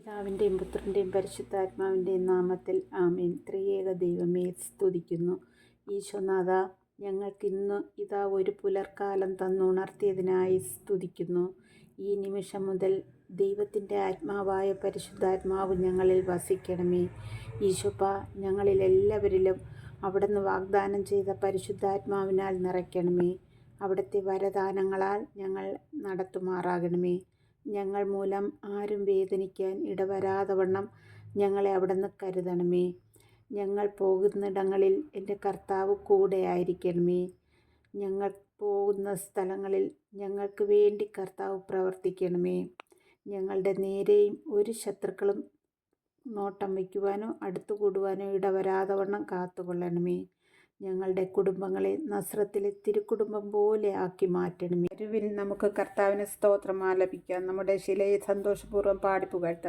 പിതാവിന്റെയും പുത്രന്റെയും പരിശുദ്ധാത്മാവിന്റെയും നാമത്തിൽ ആമീൻ. ത്രിയേക ദൈവമേ സ്തുതിക്കുന്നു. ഈശോനാഥ ഞങ്ങൾക്കിന്ന് ഇതാ ഒരു പുലർക്കാലം തന്നുണർത്തിയതിനായി സ്തുതിക്കുന്നു. ഈ നിമിഷം മുതൽ ദൈവത്തിന്റെ ആത്മാവായ പരിശുദ്ധാത്മാവ് ഞങ്ങളിൽ വസിക്കണമേ. ഈശോപ്പ ഞങ്ങളിൽ എല്ലാവരിലും അവിടുന്ന് വാഗ്ദാനം ചെയ്ത പരിശുദ്ധാത്മാവിനാൽ നിറയ്ക്കണമേ. അവിടുത്തെ വരദാനങ്ങളാൽ ഞങ്ങൾ നടത്തുമാറാകണമേ. ഞങ്ങൾ മൂലം ആരും വേദനിക്കാൻ ഇടവരാതവണ്ണം ഞങ്ങളെ അവിടുന്ന് കരുതണമേ. ഞങ്ങൾ പോകുന്നിടങ്ങളിൽ എന്റെ കർത്താവ് കൂടെ ആയിരിക്കണമേ ഞങ്ങൾ പോകുന്ന സ്ഥലങ്ങളിൽ ഞങ്ങൾക്ക് വേണ്ടി കർത്താവ് പ്രവർത്തിക്കണമേ. ഞങ്ങളുടെ നേരെയും ഒരു ശത്രുക്കളും നോട്ടം വയ്ക്കുവാനോ അടുത്തുകൂടുവാനോ ഇടവരാതവണ്ണം ഇടവരാതെ വണ്ണം കാത്തുകൊള്ളണമേ. ഞങ്ങളുടെ കുടുംബങ്ങളെ നസ്രത്തിലെ തിരുക്കുടുംബം പോലെ ആക്കി മാറ്റണമേ. വരുവിൻ നമുക്ക് കർത്താവിന് സ്തോത്രം ആലപിക്കാം. നമ്മുടെ ശിലയെ സന്തോഷപൂർവം പാടിപ്പുകഴ്ത്താം.